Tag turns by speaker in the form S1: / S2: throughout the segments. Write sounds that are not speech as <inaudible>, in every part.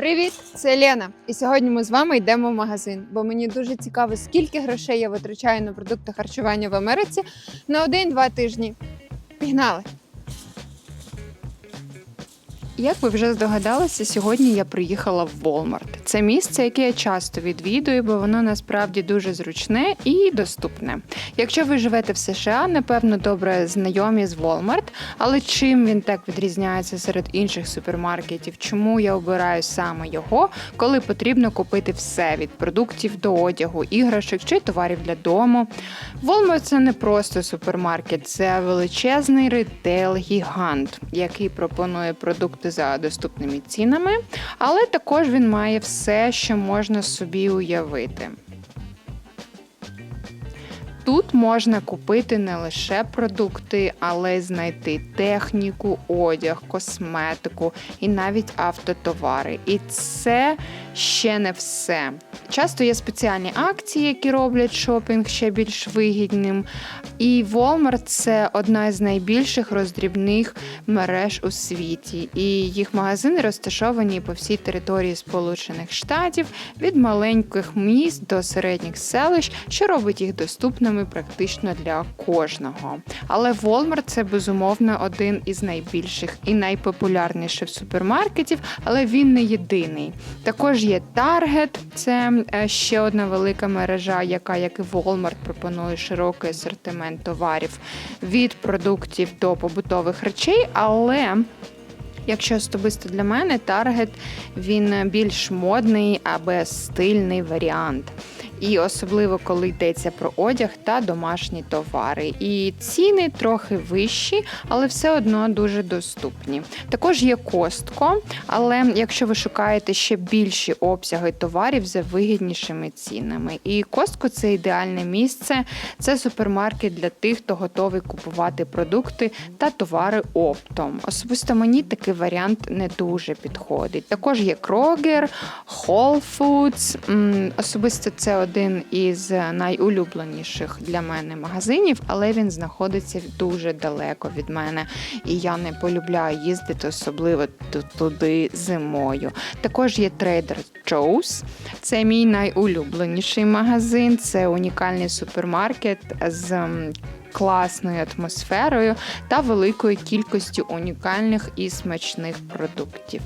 S1: Привіт, це Лена. І сьогодні ми з вами йдемо в магазин, бо мені дуже цікаво, скільки грошей я витрачаю на продукти харчування в Америці на один-два тижні. Пігнали! Як ви вже здогадалися, сьогодні я приїхала в Walmart. Це місце, яке я часто відвідую, бо воно насправді дуже зручне і доступне. Якщо ви живете в США, напевно, добре знайомі з Walmart, але чим він так відрізняється серед інших супермаркетів? Чому я обираю саме його, коли потрібно купити все від продуктів до одягу, іграшок чи товарів для дому? Walmart – це не просто супермаркет, це величезний ретейл-гігант, який пропонує продукти за доступними цінами, але також він має все, що можна собі уявити. Тут можна купити не лише продукти, але й знайти техніку, одяг, косметику і навіть автотовари. І це ще не все. Часто є спеціальні акції, які роблять шопінг ще більш вигідним. І Walmart – це одна з найбільших роздрібних мереж у світі. І їх магазини розташовані по всій території Сполучених Штатів від маленьких міст до середніх селищ, що робить їх доступними практично для кожного. Але Walmart – це безумовно один із найбільших і найпопулярніших супермаркетів, але він не єдиний. Також є Target, це е, ще одна велика мережа, яка, як і Walmart, пропонує широкий асортимент товарів від продуктів до побутових речей, але. Якщо особисто для мене Target він більш модний або стильний варіант. І особливо коли йдеться про одяг та домашні товари. І ціни трохи вищі, але все одно дуже доступні. Також є Костко, але якщо ви шукаєте ще більші обсяги товарів за вигіднішими цінами. І Костко це ідеальне місце. Це супермаркет для тих, хто готовий купувати продукти та товари оптом. Особисто мені такий варіант не дуже підходить. Також є Kroger, Whole Foods. Особисто це один із найулюбленіших для мене магазинів, але він знаходиться дуже далеко від мене. І я не полюбляю їздити, особливо туди зимою. Також є Trader Joe's. Це мій найулюбленіший магазин. Це унікальний супермаркет з класною атмосферою та великою кількістю унікальних і смачних продуктів.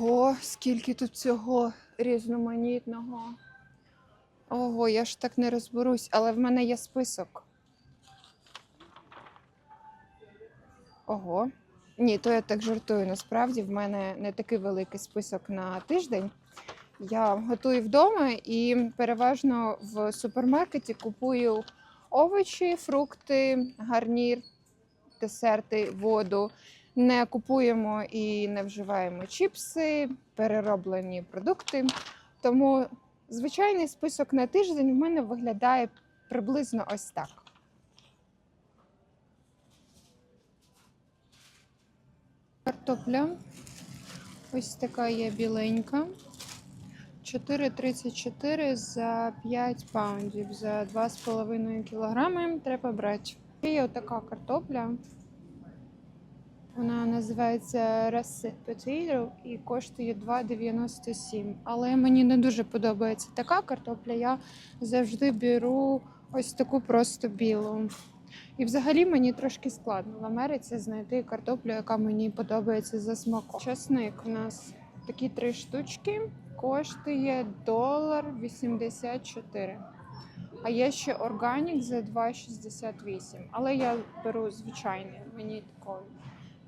S1: Ого, скільки тут цього різноманітного. Ого, я ж так не розберусь, але в мене є список. Ого. Ні, то я так жартую. Насправді в мене не такий великий список на тиждень. Я готую вдома і переважно в супермаркеті купую овочі, фрукти, гарнір, десерти, воду. Не купуємо і не вживаємо чіпси, перероблені продукти. Тому звичайний список на тиждень в мене виглядає приблизно ось так. Картопля. Ось така є біленька. 4,34 за 5 паундів. За 2,5 кілограми треба брати. Є отака картопля. Вона називається Russet Potato і коштує 2,97. Але мені не дуже подобається така картопля. Я завжди беру ось таку просто білу. І взагалі мені трошки складно в Америці знайти картоплю, яка мені подобається за смаком. Часник у нас такі три штучки коштує долар 84. А є ще органік за 2,68. Але я беру звичайний, мені такої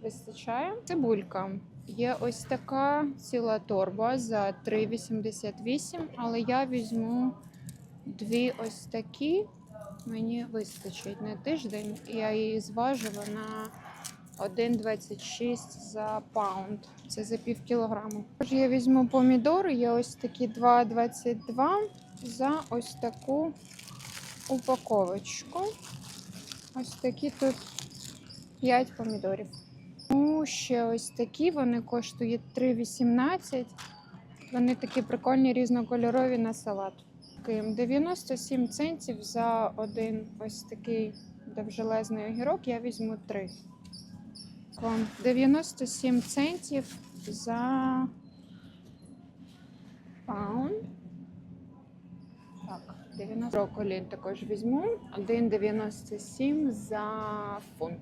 S1: вистачає. Цибулька. Є ось така ціла торба за 3,88, але я візьму дві ось такі. Мені вистачить на тиждень. Я її зважу, вона 1,26 за паунд. Це за пів кілограму. Тож я візьму помідори, є ось такі 2,22 за ось таку упаковочку. Ось такі тут 5 помідорів. Ну, ще ось такі, вони коштують 3,18. Вони такі прикольні, різнокольорові на салат. 97 центів за один ось такий довжелезний огірок, я візьму три. 97 центів за паунд. Так, 90 брокколі також візьму. 1,97 за фунт.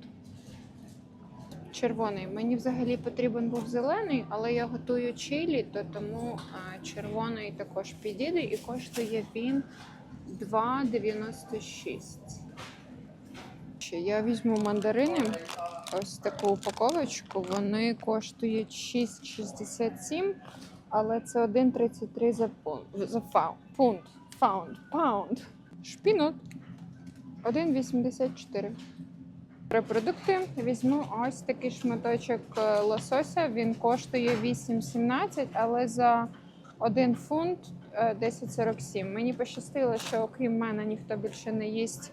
S1: Червоний. Мені взагалі потрібен був зелений, але я готую чилі, то тому червоний також підійде і коштує він 2,96. Ще Я візьму мандарини. Ось таку упаковочку. Вони коштують 6,67, але це 1,33 за пункт. За фунт. Фаунд. Паунд. Шпінот. 1,84. Про продукти візьму ось такий шматочок е, лосося. Він коштує 8,17, але за 1 фунт е, 10,47. Мені пощастило, що окрім мене ніхто більше не їсть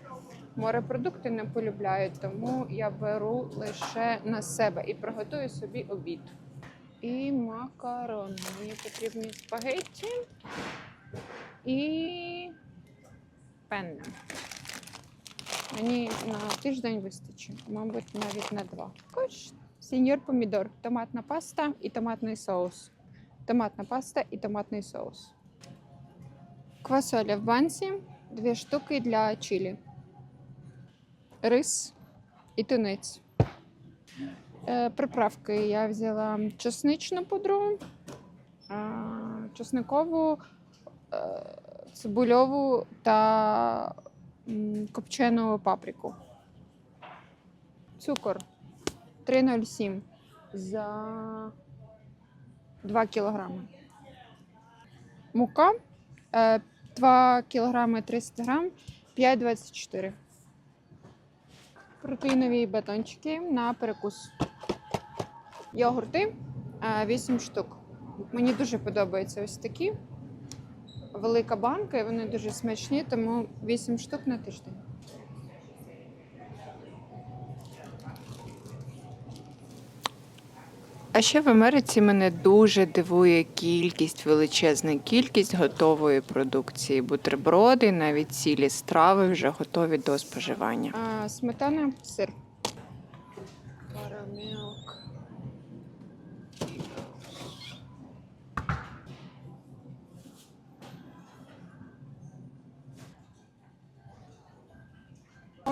S1: морепродукти, не полюбляють, тому я беру лише на себе і приготую собі обід. І макарони. Мені потрібні спагетті і пенне. Мені на тиждень вистачить, мабуть, навіть на два. Також сеньор помідор, томатна паста і томатний соус. Томатна паста і томатний соус. Квасоля в банці, дві штуки для чилі. Рис і тунець. Е, приправки я взяла чесничну пудру, а, чесникову, е, цибульову та копчену паприку. Цукор 3,07 за 2 кілограми. Мука е, 2 кілограми 300 грам 5,24. Протеїнові батончики на перекус. Йогурти е, 8 штук. Мені дуже подобаються ось такі. Велика банка, і вони дуже смачні, тому 8 штук на тиждень. А ще в Америці мене дуже дивує кількість, величезна кількість готової продукції. Бутерброди, навіть цілі страви вже готові до споживання. А, сметана, сир.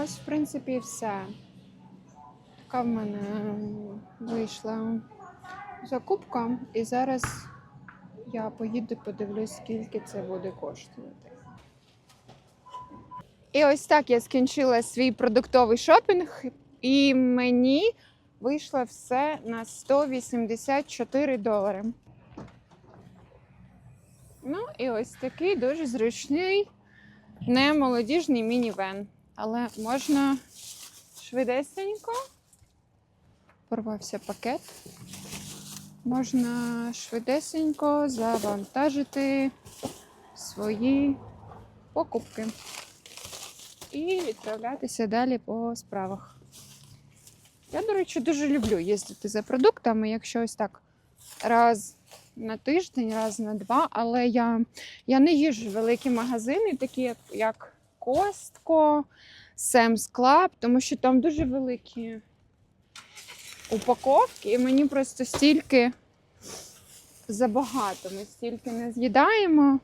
S1: Ось, в принципі, все. Така в мене вийшла закупка, і зараз я поїду подивлюсь, скільки це буде коштувати. І ось так я скінчила свій продуктовий шопінг, і мені вийшло все на 184 долари. Ну, і ось такий дуже зручний, немолодіжний мінівен. Але можна швидесенько. Порвався пакет. Можна швидесенько завантажити свої покупки і відправлятися далі по справах. Я, до речі, дуже люблю їздити за продуктами, якщо ось так раз на тиждень, раз на два, але я, я не їжджу в великі магазини, такі як, як Костко, Sam's Club, тому що там дуже великі упаковки, і мені просто стільки забагато. Ми стільки не з'їдаємо.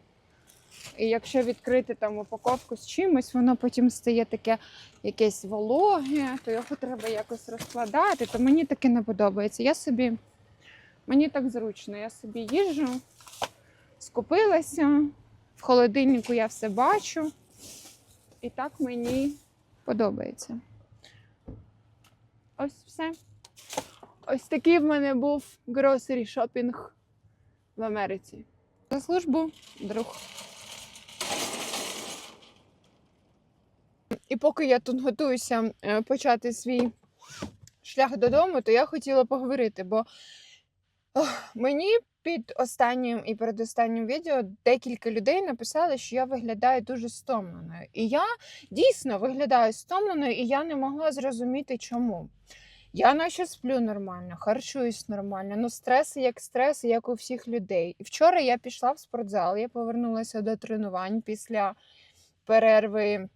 S1: І якщо відкрити там упаковку з чимось, воно потім стає таке якесь вологе, то його треба якось розкладати, то мені таке не подобається. Я собі, мені так зручно, я собі їжджу, скупилася, в холодильнику я все бачу, і так мені подобається. Ось все. Ось такий в мене був grocery шопінг в Америці. За службу, друг. І поки я тут готуюся е, почати свій шлях додому, то я хотіла поговорити, бо мені під останнім і передостаннім відео декілька людей написали, що я виглядаю дуже стомленою. І я дійсно виглядаю стомленою, і я не могла зрозуміти, чому. Я наче сплю нормально, харчуюсь нормально. Ну, стреси як стреси, як у всіх людей. І вчора я пішла в спортзал, я повернулася до тренувань після перерви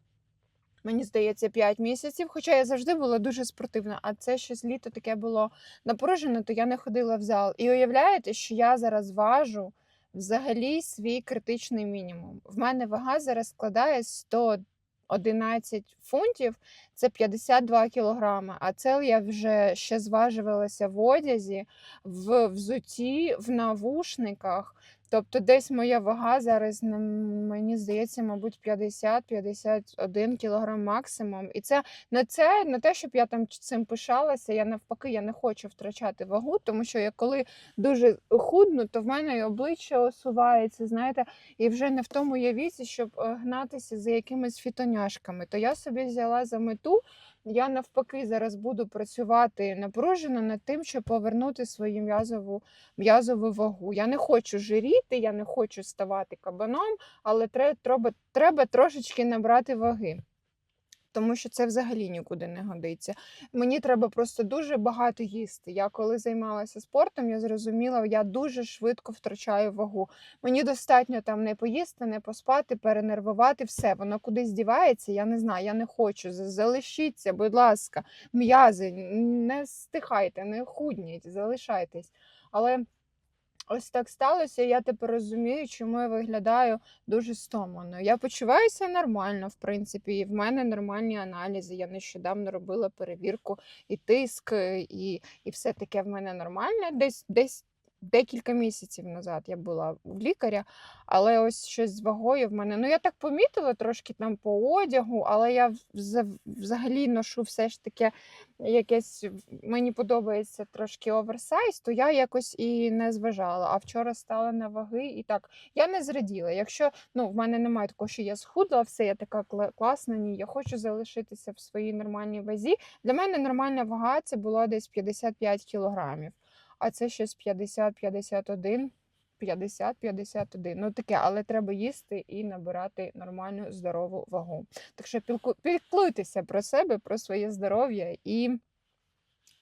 S1: мені здається, 5 місяців. Хоча я завжди була дуже спортивна, а це щось літо таке було напружене, то я не ходила в зал. І уявляєте, що я зараз важу взагалі свій критичний мінімум. В мене вага зараз складає 111 фунтів, це 52 кілограми. А це я вже ще зважувалася в одязі, в взуті, в навушниках. Тобто десь моя вага зараз, мені здається, мабуть, 50-51 кілограм максимум. І це не це не те, щоб я там цим пишалася. Я навпаки, я не хочу втрачати вагу, тому що я коли дуже худну, то в мене і обличчя осувається, знаєте, і вже не в тому є віці, щоб е, гнатися за якимись фітоняшками. То я собі взяла за мету. Я навпаки зараз буду працювати напружено над тим, щоб повернути свою м'язову м'язову вагу. Я не хочу жиріти, я не хочу ставати кабаном, але треба, треба, трошечки набрати ваги. Тому що це взагалі нікуди не годиться. Мені треба просто дуже багато їсти. Я коли займалася спортом, я зрозуміла, я дуже швидко втрачаю вагу. Мені достатньо там не поїсти, не поспати, перенервувати все. Воно кудись дівається. Я не знаю, я не хочу. Залишіться, будь ласка, м'язи, не стихайте, не худніть, залишайтесь. Але ось так сталося. Я тепер розумію, чому я виглядаю дуже стомано. Я почуваюся нормально, в принципі, і в мене нормальні аналізи. Я нещодавно робила перевірку і тиск, і, і все таке в мене нормальне. Десь десь. Декілька місяців назад я була в лікаря, але ось щось з вагою в мене. Ну, я так помітила трошки там по одягу, але я взагалі ношу все ж таки якесь мені подобається трошки оверсайз, то я якось і не зважала. А вчора стала на ваги, і так я не зраділа. Якщо ну в мене немає такого, що я схудла, все я така класна. Ні, я хочу залишитися в своїй нормальній вазі. Для мене нормальна вага це була десь 55 кілограмів, а це щось 50-51. 50-51. Ну таке, але треба їсти і набирати нормальну здорову вагу. Так що піклуйтеся про себе, про своє здоров'я і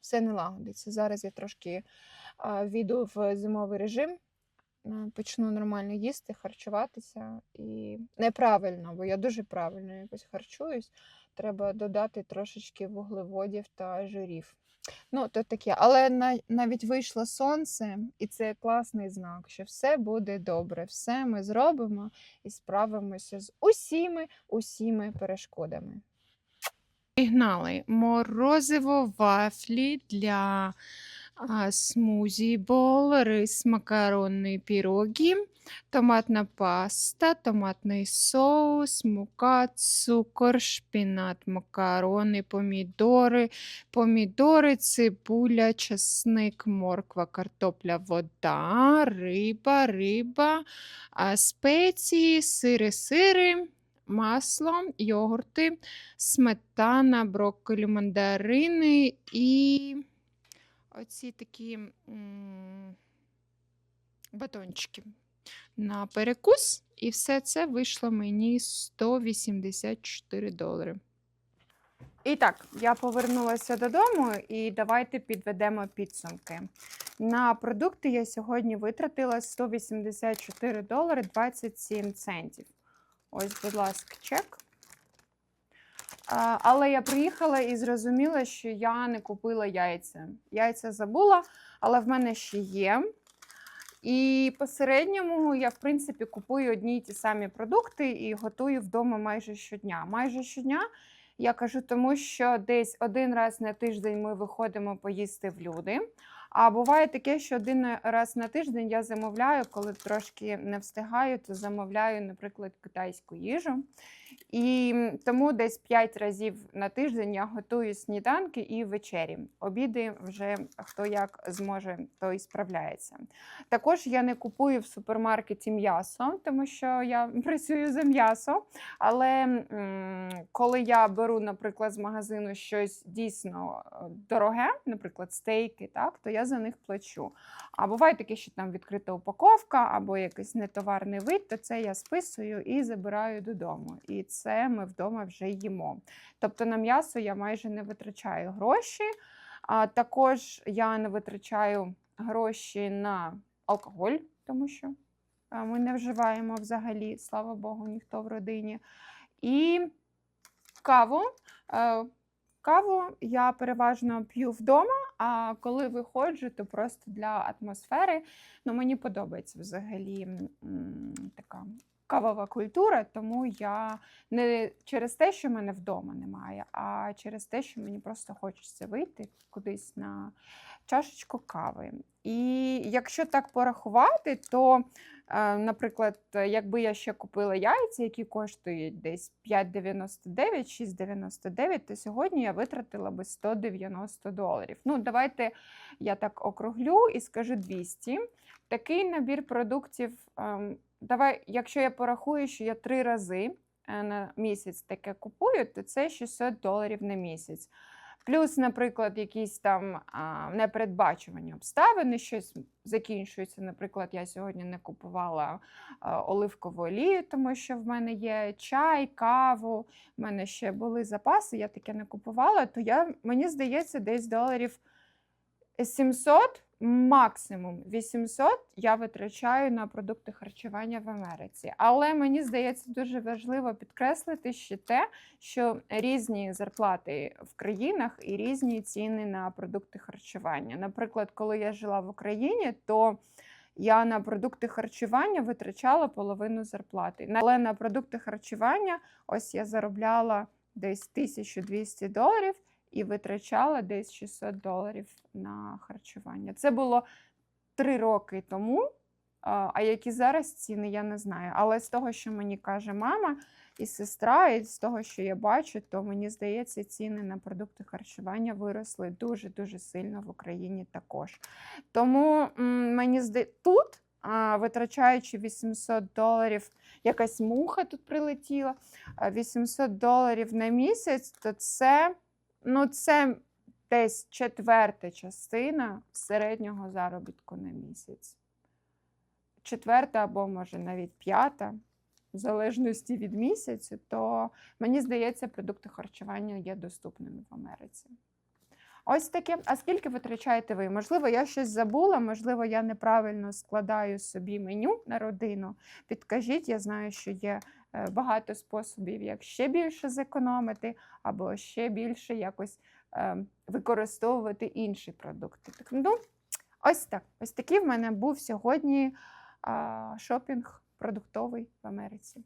S1: все налагодиться. Зараз я трошки війду в зимовий режим, почну нормально їсти, харчуватися і неправильно, бо я дуже правильно якось харчуюсь. Треба додати трошечки вуглеводів та жирів. Ну, то таке, але на, навіть вийшло сонце, і це класний знак, що все буде добре, все ми зробимо і справимося з усіми, усіми перешкодами. Пігнали морозиво вафлі для а, смузі бол, рис, макаронні піроги, томатна паста, томатний соус, мука, цукор, шпінат, макарони, помідори, помідори, цибуля, чесник, морква, картопля, вода, риба, риба, а, спеції, сири, сири, масло, йогурти, сметана, брокколі, мандарини і оці такі м, батончики на перекус. І все це вийшло мені 184 долари. І так, я повернулася додому, і давайте підведемо підсумки. На продукти я сьогодні витратила 184 долари 27 центів. Ось, будь ласка, чек. Але я приїхала і зрозуміла, що я не купила яйця. Яйця забула, але в мене ще є. І по середньому я, в принципі, купую одні й ті самі продукти і готую вдома майже щодня. Майже щодня я кажу, тому що десь один раз на тиждень ми виходимо поїсти в люди. А буває таке, що один раз на тиждень я замовляю, коли трошки не встигаю, то замовляю, наприклад, китайську їжу. І тому десь 5 разів на тиждень я готую сніданки і вечері. Обіди вже хто як зможе, той справляється. Також я не купую в супермаркеті м'ясо, тому що я <laughs> працюю за м'ясо. Але коли я беру, наприклад, з магазину щось дійсно е, дороге, наприклад, стейки, так, то я за них плачу. А буває таке, що там відкрита упаковка або якийсь нетоварний вид, то це я списую і забираю додому. І це ми вдома вже їмо. Тобто на м'ясо я майже не витрачаю гроші. А також я не витрачаю гроші на алкоголь, тому що ми не вживаємо взагалі, слава Богу, ніхто в родині. І Каву. Е, Каву я переважно п'ю вдома, а коли виходжу, то просто для атмосфери. Ну, мені подобається взагалі така кавова культура, тому я не через те, що мене вдома немає, а через те, що мені просто хочеться вийти кудись на чашечку кави. І якщо так порахувати, то, е, наприклад, якби я ще купила яйця, які коштують десь 5,99, 6,99, то сьогодні я витратила би 190 доларів. Ну, давайте я так округлю і скажу 200. Такий набір продуктів, ем, давай, якщо я порахую, що я три рази е, на місяць таке купую, то це 600 доларів на місяць. Плюс, наприклад, якісь там а, непередбачувані обставини, щось закінчується. Наприклад, я сьогодні не купувала а, оливкову олію, тому що в мене є чай, каву, в мене ще були запаси, я таке не купувала, то я, мені здається, десь доларів 700, максимум 800 я витрачаю на продукти харчування в Америці. Але мені здається дуже важливо підкреслити ще те, що різні зарплати в країнах і різні ціни на продукти харчування. Наприклад, коли я жила в Україні, то я на продукти харчування витрачала половину зарплати. Але на продукти харчування ось я заробляла десь 1200 доларів і витрачала десь 600 доларів на харчування. Це було три роки тому. А які зараз ціни, я не знаю. Але з того, що мені каже мама і сестра, і з того, що я бачу, то мені здається, ціни на продукти харчування виросли дуже-дуже сильно в Україні також. Тому мені здається, тут, витрачаючи 800 доларів, якась муха тут прилетіла, 800 доларів на місяць, то це, ну, це десь четверта частина середнього заробітку на місяць четверта або може навіть п'ята, в залежності від місяцю, то мені здається, продукти харчування є доступними в Америці. Ось таке. А скільки витрачаєте ви? Можливо, я щось забула, можливо, я неправильно складаю собі меню на родину. Підкажіть, я знаю, що є багато способів, як ще більше зекономити, або ще більше якось е, використовувати інші продукти. Так, ну, ось так. Ось такий в мене був сьогодні шопінг продуктовий в Америці.